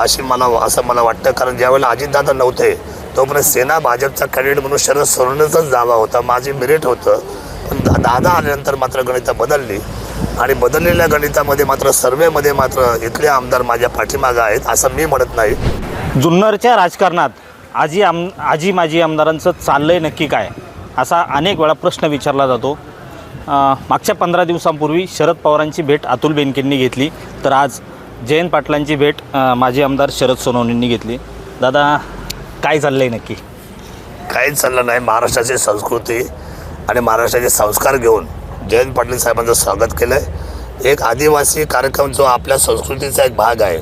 अशी मला असं मला वाटतं. कारण ज्यावेळेला अजितदादा नव्हते तोपर्यंत सेना भाजपचा कॅन्डिडेट म्हणून शरद सोडण्याचाच दावा होता. माझी मेरिट होतं. पण दा- दादा आल्यानंतर मात्र गणितं बदलली. आणि बदललेल्या गणितामध्ये मात्र सर्वेमध्ये मात्र इथले आमदार माझ्या पाठीमागं आहेत असं मी म्हणत नाही. जुन्नरच्या राजकारणात आजी आम आजी माजी आमदारांचं चाललं आहे नक्की काय? असा अनेक वेळा प्रश्न विचारला जातो. मागच्या पंधरा दिवसांपूर्वी शरद पवारांची भेट अतुल बेनकेंनी घेतली. तर आज जयंत पाटलांची भेट माजी आमदार शरद सोनवणेंनी घेतली. दादा काय चाललं आहे नक्की? काहीच चाललं नाही. महाराष्ट्राची संस्कृती आणि महाराष्ट्राचे संस्कार घेऊन जयंत पाटील साहेबांचं स्वागत केलं आहे एक आदिवासी कार्यक्रम जो आपल्या संस्कृतीचा एक भाग आहे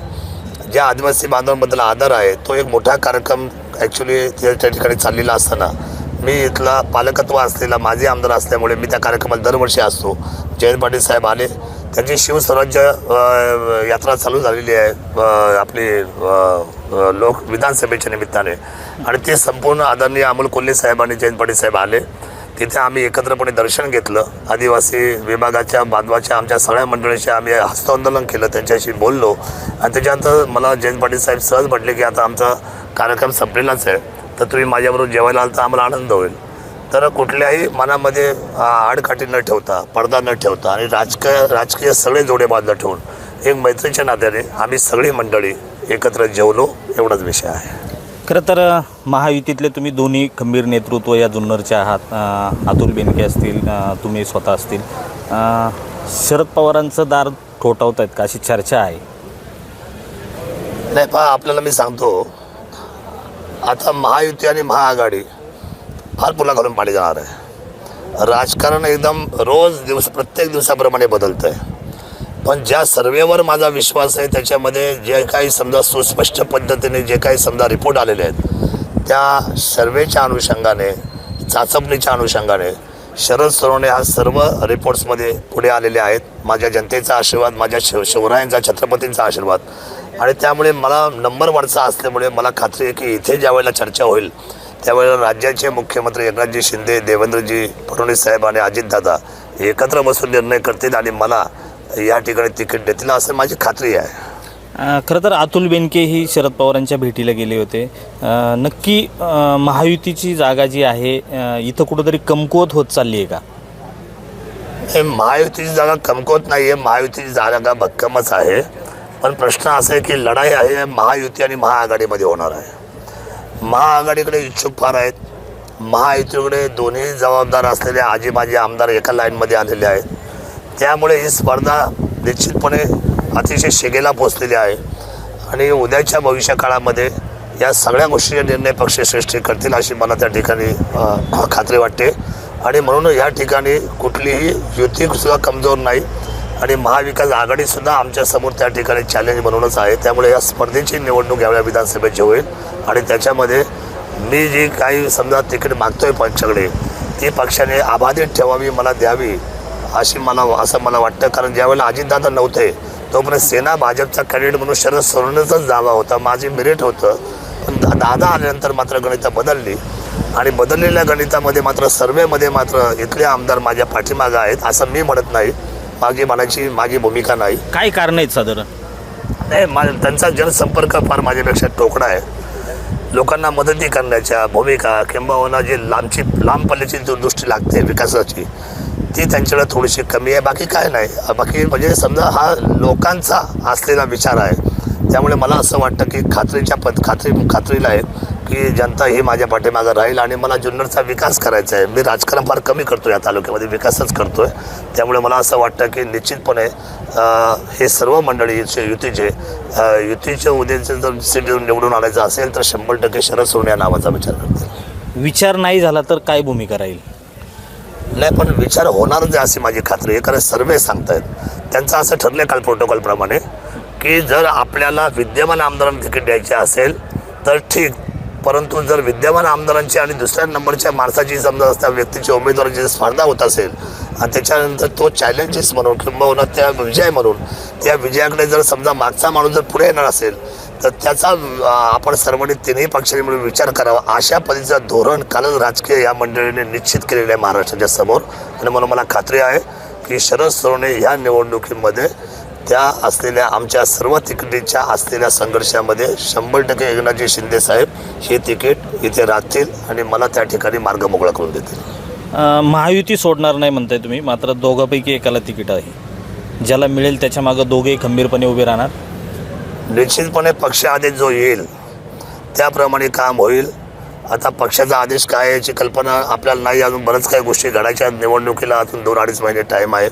ज्या आदिवासी बांधवांबद्दल आदर आहे तो एक मोठा कार्यक्रम ॲक्च्युली त्या त्या ठिकाणी चाललेला असताना मी इथला पालकत्व असलेला माजी आमदार असल्यामुळे मी त्या कार्यक्रमात दरवर्षी असतो. जयंत पाटील साहेब आले त्यांची शिवस्वराज्य यात्रा चालू झालेली आहे आपली लोक विधानसभेच्या निमित्ताने. आणि ते संपूर्ण आदरणीय अमोल कोल्हे साहेब आणि जयंत पाटील साहेब आले. तिथे आम्ही एकत्रपणे दर्शन घेतलं. आदिवासी विभागाच्या बांधवाच्या आमच्या सगळ्या मंडळीशी आम्ही हस्तांदोलन केलं त्यांच्याशी बोललो. आणि त्याच्यानंतर मला जयंत पाटील साहेब सहज म्हटले की आता आमचा कार्यक्रम संपलेलाच आहे. तर तुम्ही माझ्याबरोबर जेवायला आलं तर आम्हाला आनंद होईल. तर कुठल्याही मनामध्ये आडकाठी न ठेवता पडदा न ठेवता आणि राजकीय राजकीय सगळे जोडे बांधलं ठेवून एक मैत्रीच्या नात्याने आम्ही सगळी मंडळी एकत्र जेवलो एवढाच विषय आहे. खरं तर महायुतीतले तुम्ही दोन्ही खंबीर नेतृत्व या जुन्नरचे आहात. अतुल बेनके असतील तुम्ही स्वतः असतील. शरद पवारांचं दार ठोठावत आहेत का? अशी चर्चा आहे. नाही पहा आपल्याला मी सांगतो. आता महायुती आणि महाआघाडी फार पुला घालून पाणी जाणार आहे. राजकारण एकदम रोज दिवस प्रत्येक दिवसाप्रमाणे बदलतं आहे पण ज्या सर्वेवर माझा विश्वास आहे त्याच्यामध्ये जे काही समजा सुस्पष्ट पद्धतीने जे काही समजा रिपोर्ट आलेले आहेत त्या सर्वेच्या अनुषंगाने चाचपणीच्या अनुषंगाने शरद सोनवणे हा सर्व रिपोर्ट्समध्ये पुढे आलेले आहेत. माझ्या जनतेचा आशीर्वाद माझ्या शिव शिवरायांचा छत्रपतींचा आशीर्वाद. आणि त्यामुळे मला नंबर वरचा असल्यामुळे मला खात्री आहे की इथे ज्या वेळेला चर्चा होईल त्यावेळेला राज्याचे मुख्यमंत्री एकनाथजी शिंदे देवेंद्रजी फडणवीस साहेब आणि अजितदादा एकत्र बसून निर्णय करतील आणि मला या ठिकाणी तिकीट देतील असं माझी खात्री आहे. खरं तर अतुल बेनके ही शरद पवारांच्या भेटीला गेले होते. नक्की महायुतीची जागा जी आहे इथं कुठंतरी कमकुवत होत चालली आहे का? हे महायुतीची जागा कमकुवत नाही आहे महायुतीची जागा भक्कमच आहे. पण प्रश्न असा आहे की लढाई आहे महायुती आणि महाआघाडीमध्ये होणार आहे. महाआघाडीकडे इच्छुक फार आहेत. महायुतीकडे दोन्ही जबाबदार असलेले आजी माजी आमदार एका लाईनमध्ये आलेले आहेत. त्यामुळे ही स्पर्धा निश्चितपणे अतिशय शिगेला पोचलेली आहे. आणि उद्याच्या भविष्यकाळामध्ये या सगळ्या गोष्टीचे निर्णय पक्षश्रेष्ठी करतील अशी मला त्या ठिकाणी खात्री वाटते. आणि म्हणून या ठिकाणी कुठलीही युतीसुद्धा कमजोर नाही. आणि महाविकास आघाडीसुद्धा आमच्यासमोर त्या ठिकाणी चॅलेंज म्हणूनच आहे. त्यामुळे या स्पर्धेची निवडणूक यावेळी विधानसभेची होईल. आणि त्याच्यामध्ये मी जी काही समजा तिकीट मागतोय पक्षाकडे ती पक्षाने अबाधित ठेवावी मला द्यावी अशी मला असं मला वाटतं. कारण ज्यावेळेला अजितदादा नव्हते तोपर्यंत सेना भाजपचा कॅन्डिडेट म्हणून शरद सोडण्याचाच दावा होता. माझी मेरिट होतं. पण दादा आल्यानंतर मात्र गणिता बदलली. आणि बदललेल्या गणितामध्ये मात्र सर्वेमध्ये मात्र इथले आमदार माझ्या पाठीमागं आहेत असं मी म्हणत नाही. माझी म्हणायची माझी भूमिका नाही. काय कारण आहेत साधारण? नाही मा त्यांचा जनसंपर्क फार माझ्यापेक्षा टोकडा आहे. लोकांना मदती करण्याच्या भूमिका किंबहुना जी लांबची लांब पल्ल्याची जो दृष्टी लागते विकासाची ती त्यांच्याकडे थोडीशी कमी आहे. बाकी काय नाही. बाकी म्हणजे समजा हा लोकांचा असलेला विचार आहे. त्यामुळे मला असं वाटतं की खात्रीच्या पद खात्री खात्रीला आहे. की जनता ही माझ्या पाठीमागं राहील आणि मला जुन्नरचा विकास करायचा आहे. मी राजकारण फार कमी करतो या तालुक्यामध्ये विकासच करतो आहे त्यामुळे मला असं वाटतं की निश्चितपणे हे सर्व मंडळी युतीचे युतीचे उद्याचे जर सीट जर निवडून आणायचं असेल तर शंभर टक्के शरद सोडणे या नावाचा विचार करतील. विचार नाही झाला तर काय भूमिका राहील? नाही पण विचार होणारच आहे अशी माझी खात्री आहे. कारण सर्वे सांगतायत. त्यांचं असं ठरलं काल प्रोटोकॉलप्रमाणे की जर आपल्याला विद्यमान आमदारांना तिकीट द्यायचे असेल तर ठीक. परंतु जर विद्यमान आमदारांची आणि दुसऱ्या नंबरच्या माणसाची समजा त्या व्यक्तीची उमेदवाराची स्पर्धा होत असेल आणि त्याच्यानंतर तो चॅलेंजेस म्हणून किंबहुना त्या विजय म्हणून त्या विजयाकडे जर समजा मागचा माणूस जर पुढे येणार असेल तर त्याचा आपण सर्वांनी तिन्ही पक्षांनी मिळून विचार करावा. अशा पद्धतीचं धोरण कालच राजकीय या मंडळीने निश्चित केलेलं आहे महाराष्ट्राच्या समोर. आणि म्हणून मला खात्री आहे की शरद सोनवणे ह्या निवडणुकीमध्ये त्या असलेल्या आमच्या सर्व तिकिटीच्या असलेल्या संघर्षामध्ये शंभर टक्के एकनाथजी शिंदे साहेब हे तिकीट इथे राहतील आणि मला त्या ठिकाणी मार्ग मोकळा करून देतील. महायुती सोडणार नाही म्हणताय तुम्ही मात्र दोघांपैकी एकाला तिकीट आहे. ज्याला मिळेल त्याच्या मागं दोघेही खंबीरपणे उभे राहणार. निश्चितपणे पक्ष आदेश जो येईल त्याप्रमाणे काम होईल. आता पक्षाचा आदेश काय याची कल्पना आपल्याला नाही अजून बरंच काही गोष्टी घडायच्या. निवडणुकीला अजून दोन अडीच महिने टाईम आहे.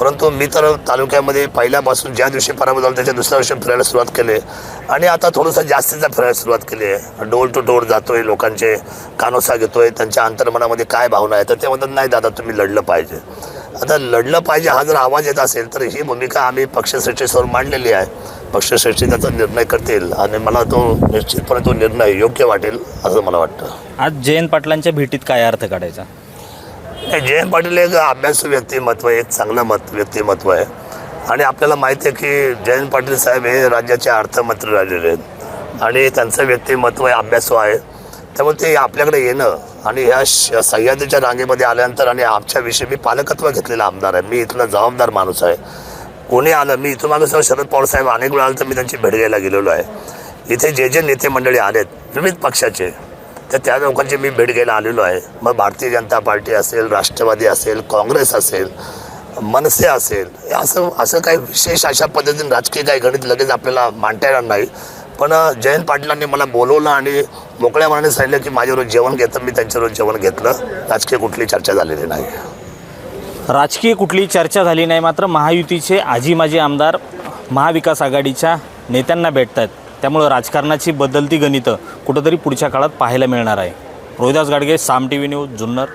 परंतु मी तर तालुक्यामध्ये पहिल्यापासून ज्या दिवशी पराभव झाला त्याच्या दुसऱ्या दिवशी फिरायला सुरुवात केली. आहे. आणि आता थोडंसं जास्तीचा फिरायला सुरुवात केली. आहे डोर टू डोर आहे लोकांचे कानोसा घेतो आहे त्यांच्या अंतर्मनामध्ये काय भावना आहे? तर ते म्हणतात नाही दादा तुम्ही लढलं पाहिजे. आता लढलं पाहिजे हा जर आवाज येत असेल तर ही भूमिका आम्ही पक्षश्रेष्ठीसमोर मांडलेली आहे. पक्षश्रेष्ठी त्याचा निर्णय करतील आणि मला तो निश्चितपणे तो निर्णय योग्य वाटेल असं मला वाटतं. आज जयंत पाटलांच्या भेटीत काय अर्थ काढायचा? नाही, जयंत पाटील एक अभ्यासू व्यक्तिमत्व एक चांगलं मत व्यक्तिमत्व आहे. आणि आपल्याला माहिती आहे की जयंत पाटील साहेब हे राज्याचे अर्थमंत्री राहिलेले आहेत. आणि त्यांचं व्यक्तिमत्व हे अभ्यासू आहे. त्यामुळे ते आपल्याकडे येणं आणि ह्या श- सह्याद्रीच्या रांगेमध्ये आल्यानंतर आणि आमच्याविषयी मी पालकत्व घेतलेला आमदार आहे. मी इथला जबाबदार माणूस आहे. कोणी आलं मी इथून मागं सर शरद पवार साहेब अनेक वेळा आलं तर मी त्यांची भेट घ्यायला गेलेलो आहे. इथे जे जे नेते मंडळी आलेत विविध पक्षाचे तर त्या लोकांची मी भेट घ्यायला आलेलो आहे. मग भारतीय जनता पार्टी असेल राष्ट्रवादी असेल काँग्रेस असेल मनसे असेल असं असं काही विशेष अशा पद्धतीने राजकीय काही गणित लगेच आपल्याला मांडता येणार नाही. पण जयंत पाटलांनी मला बोलवलं आणि मोकळ्या मनाने सांगितलं की माझ्यावर जेवण घेतं मी त्यांच्यावर जेवण घेतलं. राजकीय कुठली चर्चा झालेली नाही. राजकीय कुठली चर्चा झाली नाही मात्र महायुतीचे आजी माजी आमदार महाविकास आघाडीच्या नेत्यांना भेटत आहेत त्यामुळं राजकारणाची बदलती गणितं कुठंतरी पुढच्या काळात पाहायला मिळणार आहे. Rohidas Gadge Saam T V news Junnar.